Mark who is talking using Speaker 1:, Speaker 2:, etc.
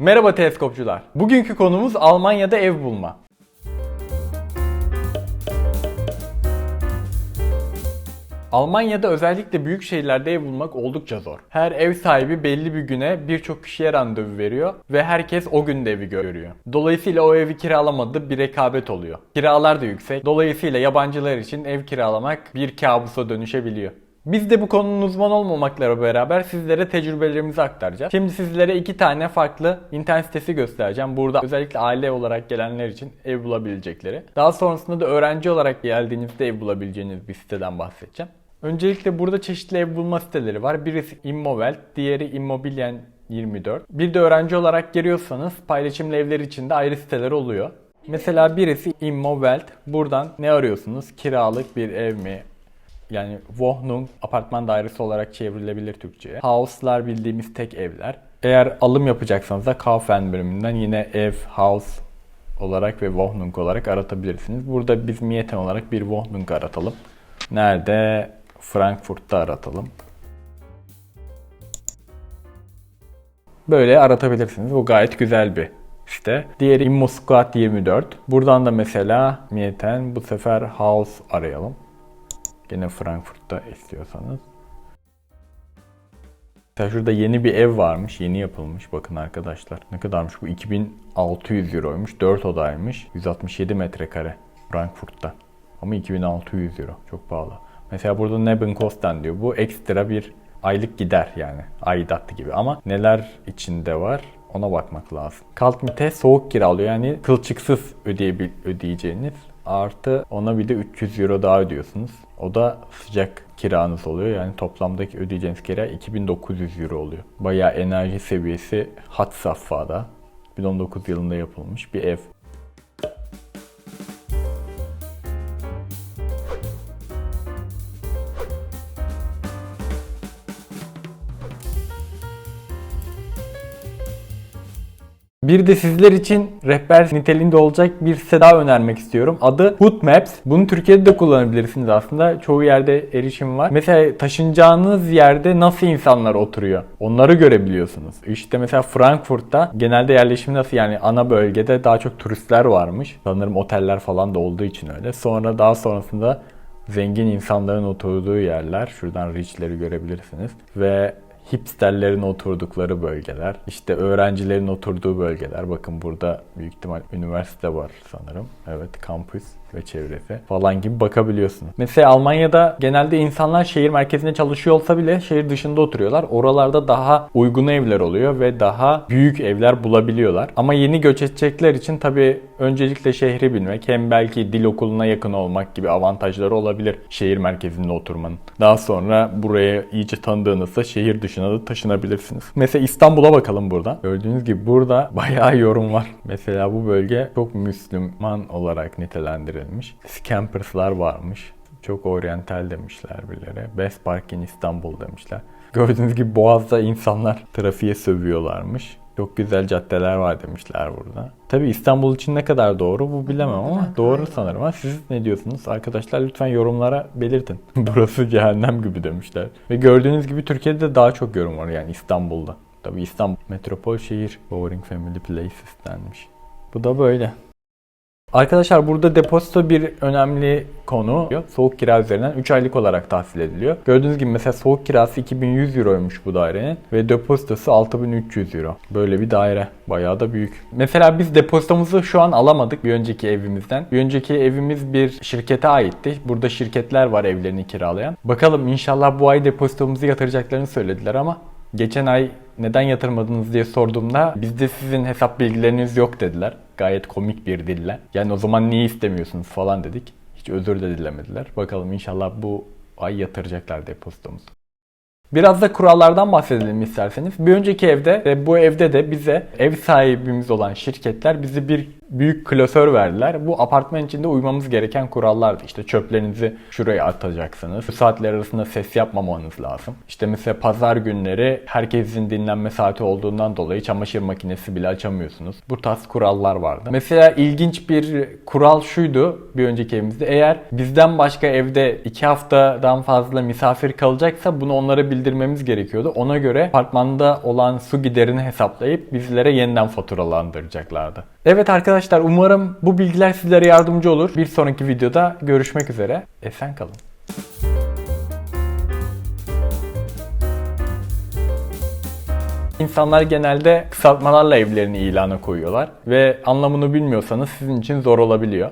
Speaker 1: Merhaba teleskopçular. Bugünkü konumuz Almanya'da ev bulma. Almanya'da özellikle büyük şehirlerde ev bulmak oldukça zor. Her ev sahibi belli bir güne birçok kişiye randevu veriyor ve herkes o gün evi görüyor. Dolayısıyla o evi kiralamadı bir rekabet oluyor. Kiralar da yüksek. Dolayısıyla yabancılar için ev kiralamak bir kabusa dönüşebiliyor. Biz de bu konunun uzman olmamakla beraber sizlere tecrübelerimizi aktaracağız. Şimdi sizlere iki tane farklı internet sitesi göstereceğim. Burada özellikle aile olarak gelenler için ev bulabilecekleri. Daha sonrasında da öğrenci olarak geldiğinizde ev bulabileceğiniz bir siteden bahsedeceğim. Öncelikle burada çeşitli ev bulma siteleri var. Birisi Immowelt, diğeri Immobilien 24. Bir de öğrenci olarak giriyorsanız paylaşımlı evler için de ayrı siteler oluyor. Mesela birisi Immowelt. Buradan ne arıyorsunuz? Kiralık bir ev mi? Yani Wohnung apartman dairesi olarak çevrilebilir Türkçe'ye. House'lar bildiğimiz tek evler. Eğer alım yapacaksanız da Kaufen bölümünden yine ev, house olarak ve Wohnung olarak aratabilirsiniz. Burada biz Mieten olarak bir Wohnung aratalım. Nerede? Frankfurt'ta aratalım. Böyle aratabilirsiniz. Bu gayet güzel bir site. Diğeri ImmoSquad 24. Buradan da mesela Mieten bu sefer House arayalım. Gene Frankfurt'ta istiyorsanız. Mesela şurada yeni bir ev varmış. Yeni yapılmış. Bakın arkadaşlar. Ne kadarmış bu? 2600 euroymuş. 4 odaymış. 167 metrekare. Frankfurt'ta. Ama 2600 euro. Çok pahalı. Mesela burada Nebenkosten diyor. Bu ekstra bir aylık gider yani. Aidat gibi. Ama neler içinde var ona bakmak lazım. Kaltmite soğuk kiralıyor. Yani kılçıksız ödeyebil ödeyeceğiniz artı ona bir de 300 euro daha ödüyorsunuz. O da sıcak kiranız oluyor. Yani toplamdaki ödeyeceğiniz kira 2900 euro oluyor. Bayağı enerji seviyesi hat safhada. 2019 yılında yapılmış bir ev. Bir de sizler için rehber niteliğinde olacak bir site daha önermek istiyorum. Adı Hood Maps. Bunu Türkiye'de de kullanabilirsiniz aslında. Çoğu yerde erişim var. Mesela taşınacağınız yerde nasıl insanlar oturuyor? Onları görebiliyorsunuz. İşte mesela Frankfurt'ta genelde yerleşim nasıl yani ana bölgede daha çok turistler varmış. Sanırım oteller falan da olduğu için öyle. Sonra daha sonrasında zengin insanların oturduğu yerler. Şuradan richleri görebilirsiniz. Ve hipsterlerin oturdukları bölgeler, işte öğrencilerin oturduğu bölgeler. Bakın burada büyük ihtimal üniversite var sanırım. Evet, kampüs ve çevresi falan gibi bakabiliyorsunuz. Mesela Almanya'da genelde insanlar şehir merkezinde çalışıyor olsa bile şehir dışında oturuyorlar. Oralarda daha uygun evler oluyor ve daha büyük evler bulabiliyorlar. Ama yeni göç edecekler için tabii öncelikle şehri bilmek hem belki dil okuluna yakın olmak gibi avantajları olabilir şehir merkezinde oturmanın. Daha sonra buraya iyice tanıdığınızda şehir dışına da taşınabilirsiniz. Mesela İstanbul'a bakalım burada. Gördüğünüz gibi burada bayağı yorum var. Mesela bu bölge çok Müslüman olarak nitelendirilmiş. Scampers'lar varmış. Çok oryantal demişler birileri. Best Park in İstanbul demişler. Gördüğünüz gibi Boğaz'da insanlar trafiğe sövüyorlarmış. Çok güzel caddeler var demişler burada. Tabi İstanbul için ne kadar doğru bu bilemem ama doğru sanırım. Ha, siz ne diyorsunuz? Arkadaşlar lütfen yorumlara belirtin. Burası cehennem gibi demişler. Ve gördüğünüz gibi Türkiye'de de daha çok yorum var yani İstanbul'da. Tabi İstanbul metropol şehir. Boring Family Places denmiş. Bu da böyle. Arkadaşlar burada depozito bir önemli konu. Soğuk kira üzerinden 3 aylık olarak tahsil ediliyor. Gördüğünüz gibi mesela soğuk kirası 2100 euroymuş bu dairenin ve depozitosu 6300 euro. Böyle bir daire. Bayağı da büyük. Mesela biz depozitomuzu şu an alamadık bir önceki evimizden. Bir önceki evimiz bir şirkete aitti. Burada şirketler var evlerini kiralayan. Bakalım inşallah bu ay depozitomuzu yatıracaklarını söylediler ama Geçen ay neden yatırmadınız diye sorduğumda bizde sizin hesap bilgileriniz yok dediler. Gayet komik bir dille. Yani o zaman niye istemiyorsunuz falan dedik. Hiç özür de dilemediler. Bakalım inşallah bu ay yatıracaklar depozitomuzu. Biraz da kurallardan bahsedelim isterseniz. Bir önceki evde ve bu evde de bize ev sahibimiz olan şirketler bizi bir büyük klasör verdiler. Bu apartman içinde uymamız gereken kurallardı. İşte çöplerinizi şuraya atacaksınız. Bu saatler arasında ses yapmamanız lazım. İşte mesela pazar günleri herkesin dinlenme saati olduğundan dolayı çamaşır makinesi bile açamıyorsunuz. Bu tarz kurallar vardı. Mesela ilginç bir kural şuydu bir önceki evimizde. Eğer bizden başka evde iki haftadan fazla misafir kalacaksa bunu onlara bildirmemiz gerekiyordu. Ona göre apartmanda olan su giderini hesaplayıp bizlere yeniden faturalandıracaklardı. Evet arkadaşlar umarım bu bilgiler sizlere yardımcı olur. Bir sonraki videoda görüşmek üzere. Esen kalın. İnsanlar genelde kısaltmalarla evlerini ilana koyuyorlar ve anlamını bilmiyorsanız sizin için zor olabiliyor.